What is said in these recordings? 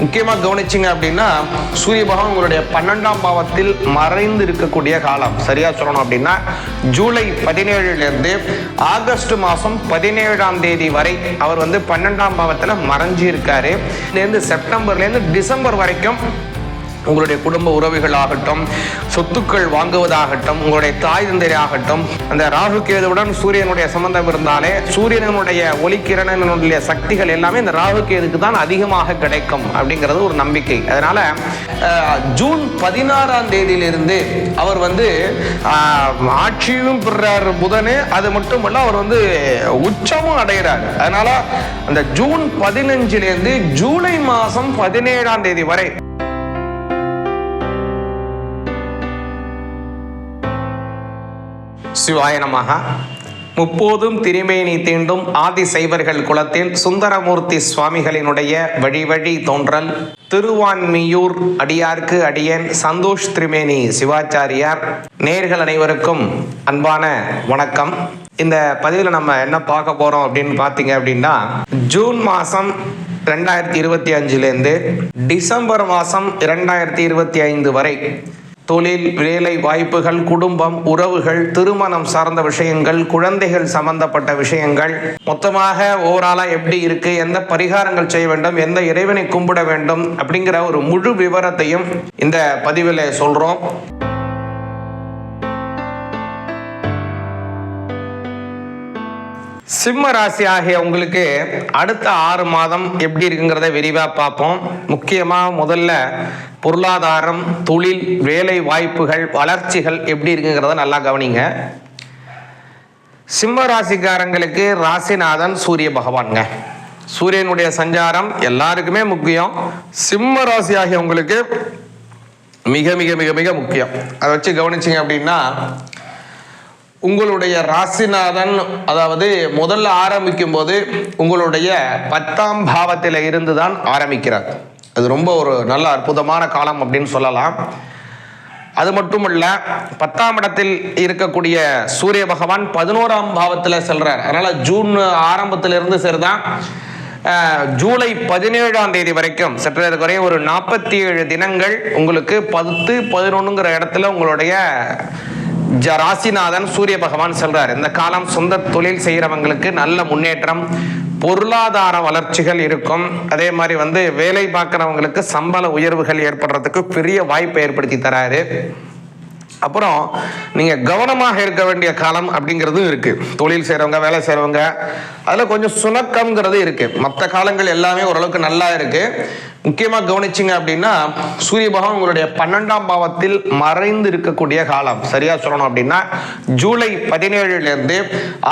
முக்கியமாக கவனிச்சிங்க அப்படின்னா சூரிய பகவான் உங்களுடைய பன்னெண்டாம் பாவத்தில் மறைந்து இருக்கக்கூடிய காலம். சரியா சொல்லணும் அப்படின்னா ஜூலை பதினேழுலேருந்து ஆகஸ்ட் மாதம் பதினேழாம் தேதி வரை அவர் வந்து பன்னெண்டாம் பாவத்தில் மறைஞ்சு இருக்காரு இதுலேருந்து செப்டம்பர்லேருந்து டிசம்பர் வரைக்கும் உங்களுடைய குடும்ப உறவுகள் ஆகட்டும் சொத்துக்கள் வாங்குவதாகட்டும் உங்களுடைய தாய் தந்தை ஆகட்டும் அந்த ராகு கேதுவுடன் சூரியனுடைய சம்பந்தம் இருந்தாலே சூரியனுடைய ஒளிக்கிரணனுடைய சக்திகள் எல்லாமே இந்த ராகு கேதுக்கு தான் அதிகமாக கிடைக்கும் அப்படிங்கிறது ஒரு நம்பிக்கை. அதனால ஜூன் பதினாறாம் தேதியிலிருந்து அவர் வந்து ஆட்சியும் பெறார் புதனு அது மட்டுமல்ல அவர் வந்து உச்சமும் அடைகிறார். அதனால அந்த ஜூன் பதினஞ்சிலிருந்து ஜூலை மாதம் பதினேழாம் தேதி வரை சிவாய முப்போதும் திருமேனி தீண்டும் ஆதி சைவர்கள் குலத்தில் சுந்தரமூர்த்தி சுவாமிகளினுடைய வழி வழி தோன்றல். திருவான்மியூர் அடியார்க்கு அடியன் சந்தோஷ் திரிமேனி சிவாச்சாரியார். நேர்கள் அனைவருக்கும் அன்பான வணக்கம். இந்த பதிவில் நம்ம என்ன பார்க்க போறோம் அப்படின்னு பார்த்தீங்க அப்படின்னா ஜூன் மாதம் ரெண்டாயிரத்தி இருபத்தி அஞ்சுலேருந்து டிசம்பர் மாதம் இரண்டாயிரத்தி இருபத்தி ஐந்து வரை தொழில் வேலை வாய்ப்புகள் குடும்பம் உறவுகள் திருமணம் சார்ந்த விஷயங்கள் குழந்தைகள் சம்பந்தப்பட்ட விஷயங்கள். மொத்தமாக ஓவராலா எப்படி இருக்கு எந்த பரிகாரங்கள் செய்ய வேண்டும் எந்த இறைவனை கும்பிட வேண்டும் அப்படிங்கிற ஒரு முழு விவரத்தையும் இந்த பதிவில் சொல்றோம். சிம்ம ராசி ஆகிய உங்களுக்கு அடுத்த ஆறு மாதம் எப்படி இருக்குங்கிறத விரிவாக பார்ப்போம். முக்கியமாக முதல்ல பொருளாதாரம் தொழில் வேலை வாய்ப்புகள் வளர்ச்சிகள் எப்படி இருக்குங்கிறத நல்லா கவனிங்க. சிம்ம ராசிக்காரங்களுக்கு ராசிநாதன் சூரிய பகவான்ங்க. சூரியனுடைய சஞ்சாரம் எல்லாருக்குமே முக்கியம். சிம்ம ராசி ஆகிய உங்களுக்கு மிக மிக மிக மிக முக்கியம். அதை வச்சு கவனிச்சிங்க அப்படின்னா உங்களுடைய ராசிநாதன் அதாவது முதல்ல ஆரம்பிக்கும் போது உங்களுடைய பத்தாம் பாவத்தில் இருந்து தான் ஆரம்பிக்கிறார். அது ரொம்ப ஒரு நல்ல அற்புதமான காலம் அப்படின்னு சொல்லலாம். அது மட்டும் பத்தாம் இடத்தில் இருக்கக்கூடிய சூரிய பகவான் பதினோராம் பாவத்தில் செல்றார். அதனால ஜூன் ஆரம்பத்திலிருந்து சரிதான். ஜூலை பதினேழாம் தேதி வரைக்கும் சற்று குறைய ஒரு நாற்பத்தி ஏழு தினங்கள் உங்களுக்கு பத்து பதினொன்றுங்கிற இடத்துல உங்களுடைய ஜ- ராசிநாதன் சூரிய பகவான் செல்றார். இந்த காலம் சொந்த தொழில் செய்கிறவங்களுக்கு நல்ல முன்னேற்றம் பொருளாதார வளர்ச்சிகள் இருக்கும். அதே மாதிரி வந்து வேலை பார்க்குறவங்களுக்கு சம்பள உயர்வுகள் ஏற்படுறதுக்கு பெரிய வாய்ப்பை ஏற்படுத்தி தராரு. அப்புறம் நீங்க கவனமாக இருக்க வேண்டிய காலம் அப்படிங்கிறதும் இருக்கு. தொழில் செய்கிறவங்க வேலை செய்யறவங்க அதுல கொஞ்சம் சுணக்கம்ங்கிறது இருக்கு. மற்ற காலங்கள் எல்லாமே ஓரளவுக்கு நல்லா இருக்கு. முக்கியமா கவனிச்சிங்க அப்படின்னா சூரிய பகவான் உங்களுடைய பன்னெண்டாம் பாவத்தில் மறைந்து இருக்கக்கூடிய காலம். சரியா சொல்லணும் அப்படின்னா ஜூலை பதினேழுல இருந்து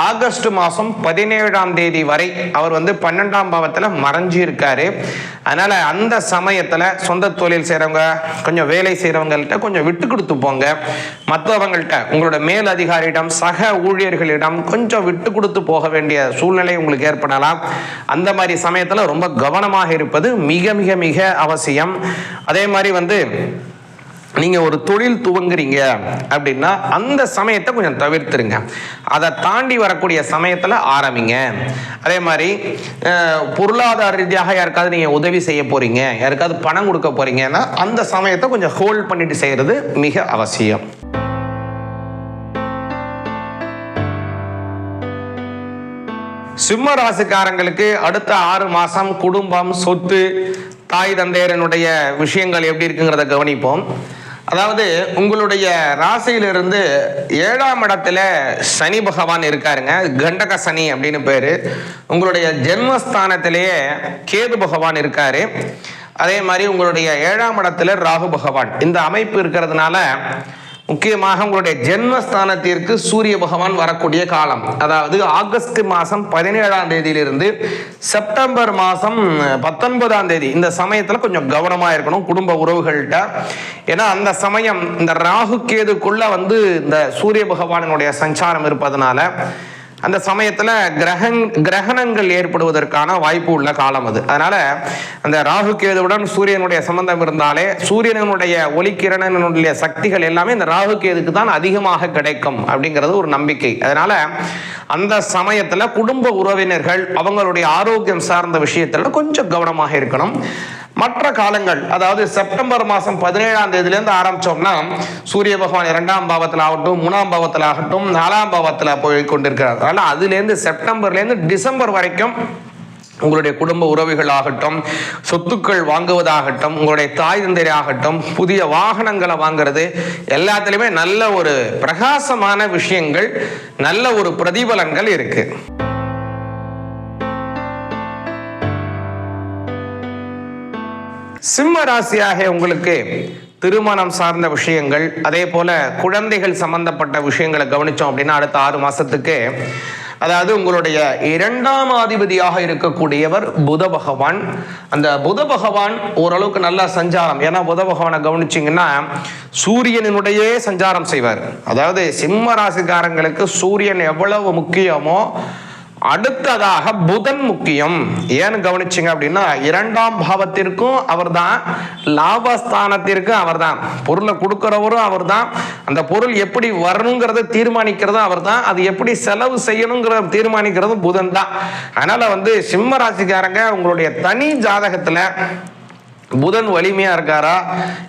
ஆகஸ்ட் மாசம் பதினேழாம் தேதி வரை அவர் வந்து பன்னெண்டாம் பாவத்துல மறைஞ்சு இருக்காரு அதனால அந்த சமயத்துல சொந்த தொழில் செய்கிறவங்க கொஞ்சம் வேலை செய்றவங்கள்ட்ட கொஞ்சம் விட்டு கொடுத்து போங்க. மற்றவங்கள்ட்ட உங்களோட மேல் அதிகாரியிடம் சக ஊழியர்களிடம் கொஞ்சம் விட்டு கொடுத்து போக வேண்டிய சூழ்நிலை உங்களுக்கு ஏற்படலாம். அந்த மாதிரி சமயத்துல ரொம்ப கவனமாக இருப்பது மிக மிக மிக அவசியம். அதே மாதிரி வந்து நீங்க ஒரு தொழில் துவங்குறீங்க அப்படின்னா அந்த சமயத்தை கொஞ்சம் தவிர்த்துருங்க. அதை தாண்டி வரக்கூடிய சமயத்துல ஆரம்பிங்க. அதே மாதிரி பொருளாதார ரீதியாக யாருக்காவது நீங்க உதவி செய்ய போறீங்க யாருக்காவது பணம் கொடுக்க போறீங்கன்னா அந்த சமயத்தை கொஞ்சம் ஹோல்ட் பண்ணிட்டு செய்யறது மிக அவசியம். சிம்ம ராசிக்காரங்களுக்கு அடுத்த ஆறு மாசம் குடும்பம் சொத்து தாய் தந்தையரனுடைய விஷயங்கள் எப்படி இருக்குங்கிறத கவனிப்போம். அதாவது உங்களுடைய ராசியிலிருந்து ஏழாம் இடத்துல சனி பகவான் இருக்காருங்க. கண்டக சனி அப்படின்னு பேரு. உங்களுடைய ஜென்மஸ்தானத்திலேயே கேது பகவான் இருக்காரு. அதே மாதிரி உங்களுடைய ஏழாம் இடத்துல ராகு பகவான். இந்த அமைப்பு இருக்கிறதுனால முக்கியமாக உங்களுடைய ஜென்மஸ்தானத்திற்கு சூரிய பகவான் வரக்கூடிய காலம். அதாவது ஆகஸ்ட் மாதம் பதினேழாம் தேதியிலிருந்து செப்டம்பர் மாதம் பத்தொன்பதாம் தேதி. இந்த சமயத்தில் கொஞ்சம் கவனமாக இருக்கணும் குடும்ப உறவுகள்கிட்ட ஏன்னா அந்த சமயம் இந்த ராகு கேதுக்குள்ள வந்து இந்த சூரிய பகவானினுடைய சஞ்சாரம் இருப்பதனால அந்த சமயத்துல கிரகங் கிரகணங்கள் ஏற்படுவதற்கான வாய்ப்பு உள்ள காலம் அது. அதனால அந்த ராகு கேதுவுடன் சூரியனுடைய சம்பந்தம் இருந்தாலே சூரியனுடைய ஒளிக்கிரணனுடைய சக்திகள் எல்லாமே இந்த ராகு கேதுக்கு தான் அதிகமாக கிடைக்கும் அப்படிங்கிறது ஒரு நம்பிக்கை. அதனால அந்த சமயத்துல குடும்ப உறவினர்கள் அவங்களுடைய ஆரோக்கியம் சார்ந்த விஷயத்துல கொஞ்சம் கவனமாக இருக்கணும். மற்ற காலங்கள் அதாவது செப்டம்பர் மாதம் பதினேழாம் தேதியிலேருந்து ஆரம்பிச்சோம்னா சூரிய பகவான் இரண்டாம் பாவத்தில் ஆகட்டும் மூணாம் பாவத்தில் ஆகட்டும் நாலாம் பாவத்தில் போய் கொண்டிருக்கிறார் அதனால் அதுலேருந்து செப்டம்பர்லேருந்து டிசம்பர் வரைக்கும் உங்களுடைய குடும்ப உறவுகள் ஆகட்டும் சொத்துக்கள் வாங்குவதாகட்டும் உங்களுடைய தாய் தந்தை ஆகட்டும் புதிய வாகனங்களை வாங்குறது எல்லாத்துலேயுமே நல்ல ஒரு பிரகாசமான விஷயங்கள் நல்ல ஒரு பிரதிபலன்கள் இருக்குது சிம்ம ராசியாக உங்களுக்கு திருமணம் சார்ந்த விஷயங்கள் அதே போல குழந்தைகள் சம்பந்தப்பட்ட விஷயங்களை கவனிச்சோம் அப்படின்னா அடுத்த ஆறு மாசத்துக்கு அதாவது உங்களுடைய இரண்டாம் அதிபதியாக இருக்கக்கூடியவர் புத பகவான். அந்த புத பகவான் ஓரளவுக்கு நல்லா சஞ்சாரம். ஏன்னா புத பகவானை கவனிச்சிங்கன்னா சூரியனினுடைய சஞ்சாரம் செய்வார். அதாவது சிம்ம ராசிக்காரங்களுக்கு சூரியன் எவ்வளவு முக்கியமோ அடுத்ததாக புதன் முக்கியம். ஏன்னு கவனிச்சிங்க அப்படின்னா இரண்டாம் பாவத்திற்கும் அவர்தான் லாபஸ்தானத்திற்கும் அவர்தான். பொருளை கொடுக்கிறவரும் அவர்தான். அந்த பொருள் எப்படி வரணுங்கிறத தீர்மானிக்கிறதும் அவர்தான். அது எப்படி செலவு செய்யணுங்கிறத தீர்மானிக்கிறதும் புதன் தான் அதனால வந்து சிம்ம ராசிக்காரங்க உங்களுடைய தனி ஜாதகத்துல புதன் வலிமையா இருக்காரா?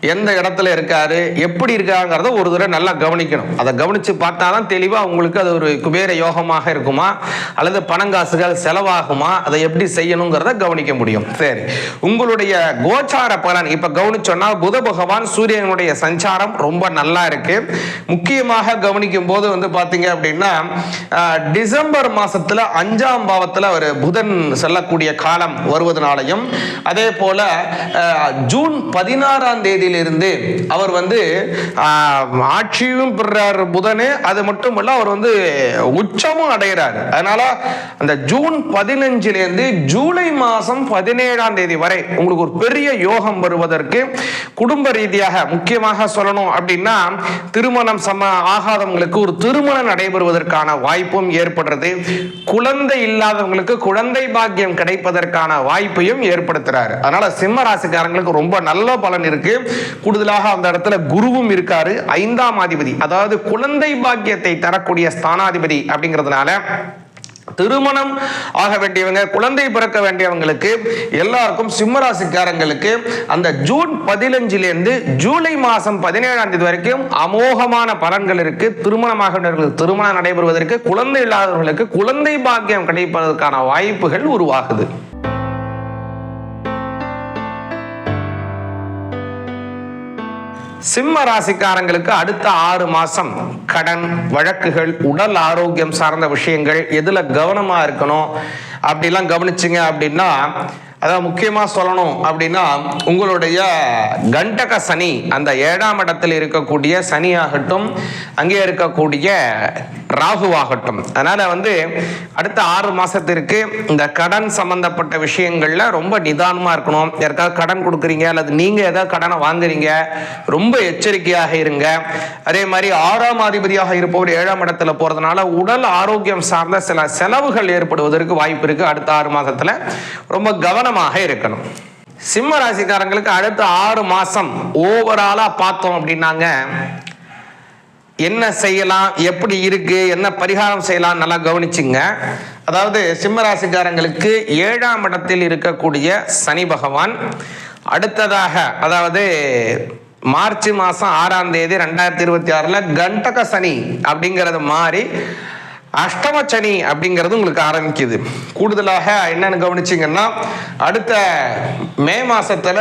எந்த இடத்துல இருக்காரு? எப்படி இருக்காங்கிறத ஒரு தடவை நல்லா கவனிக்கணும். அதை கவனிச்சு பார்த்தாதான் தெளிவா உங்களுக்கு அது ஒரு குபேர யோகமாக இருக்குமா? அல்லது பணங்காசுகள் செலவாகுமா? அதை எப்படி செய்யணுங்கிறத கவனிக்க முடியும். சரி. உங்களுடைய கோச்சார பலன். இப்ப கவனிச்சோன்னா புத பகவான் சூரியனுடைய சஞ்சாரம் ரொம்ப நல்லா இருக்கு. முக்கியமாக கவனிக்கும் போது வந்து பாத்தீங்க அப்படின்னா டிசம்பர் மாசத்துல அஞ்சாம் பாவத்துல ஒரு புதன் செல்லக்கூடிய காலம் வருவதனாலையும் அதே போல ஜூன் பதினாறாம் தேதியிலிருந்து அவர் வந்து ஆட்சியும் பெறார் புதனு. அது மட்டும் இல்ல அவர் வந்து உச்சமும் அடைகிறார். அதனால அந்த ஜூன் பதினஞ்சிலிருந்து ஜூலை மாதம் பதினேழாம் தேதி வரை உங்களுக்கு ஒரு பெரிய யோகம் வருவதற்கு குடும்ப ரீதியாக முக்கியமாக சொல்லணும் அப்படின்னா திருமணம் சம ஆகாதவங்களுக்கு ஒரு திருமணம் நடைபெறுவதற்கான வாய்ப்பும் ஏற்படுறது. குழந்தை இல்லாதவங்களுக்கு குழந்தை பாக்கியம் கிடைப்பதற்கான வாய்ப்பையும் ஏற்படுத்துறாரு. அதனால சிம்ம ராசிக்காரங்களுக்கு ரொம்ப நல்ல பலன் இருக்கு. கூடுதலாக அந்த இடத்துல குருவும் இருக்காரு. ஐந்தாம் அதிபதி அதாவது குழந்தை பாக்கியத்தை தரக்கூடிய ஸ்தானாதிபதி அப்படிங்கிறதுனால திருமணம் ஆக வேண்டியவங்க குழந்தை பிறக்க வேண்டியவங்களுக்கு எல்லாருக்கும் சிம்மராசிக்காரங்களுக்கு அந்த ஜூன் பதினஞ்சிலிருந்து ஜூலை மாசம் பதினேழாம் தேதி வரைக்கும் அமோகமான பலன்கள் இருக்கு. திருமணமாகவர்களுக்கு திருமணம் நடைபெறுவதற்கு குழந்தை இல்லாதவர்களுக்கு குழந்தை பாக்கியம் கிடைப்பதற்கான வாய்ப்புகள் உருவாகுது. சிம்ம ராசிக்காரங்களுக்கு அடுத்த ஆறு மாசம் கடன் வழக்குகள் உடல் ஆரோக்கியம் சார்ந்த விஷயங்கள் எதுல கவனமா இருக்கணும் அப்படிலாம் கவனிச்சிங்க அப்படின்னா அதான் முக்கியமா சொல்லணும் அப்படின்னா உங்களுடைய கண்டக சனி அந்த ஏழாம் இடத்தில் இருக்கக்கூடிய சனி ஆகட்டும் அங்கே இருக்கக்கூடிய ராகுவாகட்டும். அதனால வந்து அடுத்த ஆறு மாசத்திற்கு இந்த கடன் சம்பந்தப்பட்ட விஷயங்கள்ல ரொம்ப நிதானமா இருக்கணும். யாருக்காவது கடன் கொடுக்குறீங்க அல்லது நீங்க ஏதாவது கடனை வாங்குறீங்க ரொம்ப எச்சரிக்கையாக இருங்க. அதே மாதிரி ஆறாம் அதிபதியாக இருப்பவர் ஏழாம் இடத்துல போறதுனால உடல் ஆரோக்கியம் சார்ந்த சில செலவுகள் ஏற்படுவதற்கு வாய்ப்பு இருக்கு. அடுத்த ஆறு மாசத்துல ரொம்ப கவனம் கவனமாக இருக்கணும். சிம்ம ராசிக்காரங்களுக்கு அடுத்த ஆறு மாசம் ஓவராலா பார்த்தோம் அப்படின்னாங்க. என்ன செய்யலாம் எப்படி இருக்கு என்ன பரிகாரம் செய்யலாம் நல்லா கவனிச்சுங்க. அதாவது சிம்மராசிக்காரங்களுக்கு ஏழாம் இடத்தில் இருக்கக்கூடிய சனி பகவான் அடுத்ததாக அதாவது மார்ச் மாதம் ஆறாம் தேதி ரெண்டாயிரத்தி இருபத்தி ஆறில் கண்டக சனி அப்படிங்கிறது மாறி அஷ்டம சனி அப்படிங்கிறது உங்களுக்கு ஆரம்பிக்குது. கூடுதலாக என்னன்னு கவனிச்சிங்கன்னா அடுத்த மே மாசத்துல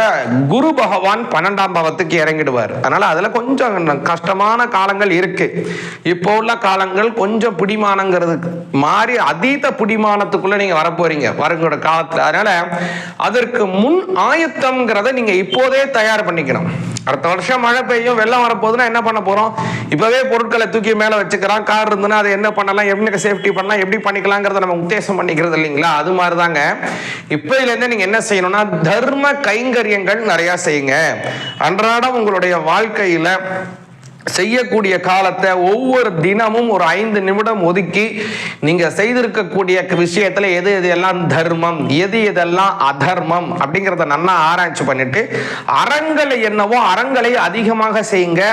குரு பகவான் பன்னெண்டாம் பாவத்துக்கு இறங்கிடுவார். அதனால அதுல கொஞ்சம் கஷ்டமான காலங்கள் இருக்கு. இப்போ உள்ள காலங்கள் கொஞ்சம் பிடிமானங்கிறது மாறி அதீத பிடிமானத்துக்குள்ள நீங்க வரப்போறீங்க வருங்களோட காலத்துல. அதனால அதற்கு முன் ஆயத்தம்ங்கிறத நீங்க இப்போதே தயார் பண்ணிக்கணும். அடுத்த வருஷம் மழை பெய்யும் வெள்ளம் வரப்போகுதுன்னா என்ன பண்ண போறோம்? இப்பவே பொருட்களை தூக்கி மேல வச்சுக்கிறான். கார் இருந்துன்னா அதை என்ன பண்ணலாம்? எப்படி சேஃப்டி பண்ணலாம்? எப்படி பண்ணிக்கலாங்கிறத நம்ம உத்தேசம் பண்ணிக்கிறது இல்லைங்களா? அது மாதிரி தாங்க இப்போதுல இருந்தே நீங்க என்ன செய்யணும்னா தர்ம கைங்கரியங்கள் நிறைய செய்யுங்க. அன்றாடம் உங்களுடைய வாழ்க்கையில செய்யக்கூடிய காலத்தை ஒவ்வொரு தினமும் ஒரு ஐந்து நிமிடம் ஒதுக்கி நீங்க செய்திருக்கக்கூடிய விஷயத்துல எது எது எல்லாம் தர்மம் எது எதெல்லாம் அதர்மம் அப்படிங்கிறத நல்லா ஆராய்ச்சி பண்ணிட்டு அறங்களை என்னவோ அறங்களை அதிகமாக செய்யுங்க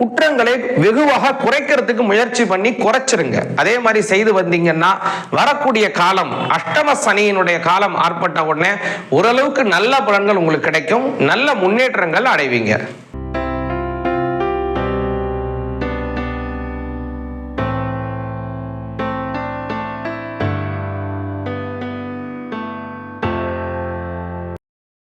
குற்றங்களை வெகுவாக குறைக்கிறதுக்கு முயற்சி பண்ணி குறைச்சிருங்க. அதே மாதிரி செய்து வந்தீங்கன்னா வரக்கூடிய காலம் அஷ்டம சனியினுடைய காலம் ஆற்பட்ட உடனே ஓரளவுக்கு நல்ல பலன்கள் உங்களுக்கு கிடைக்கும் நல்ல முன்னேற்றங்கள் அடைவீங்க.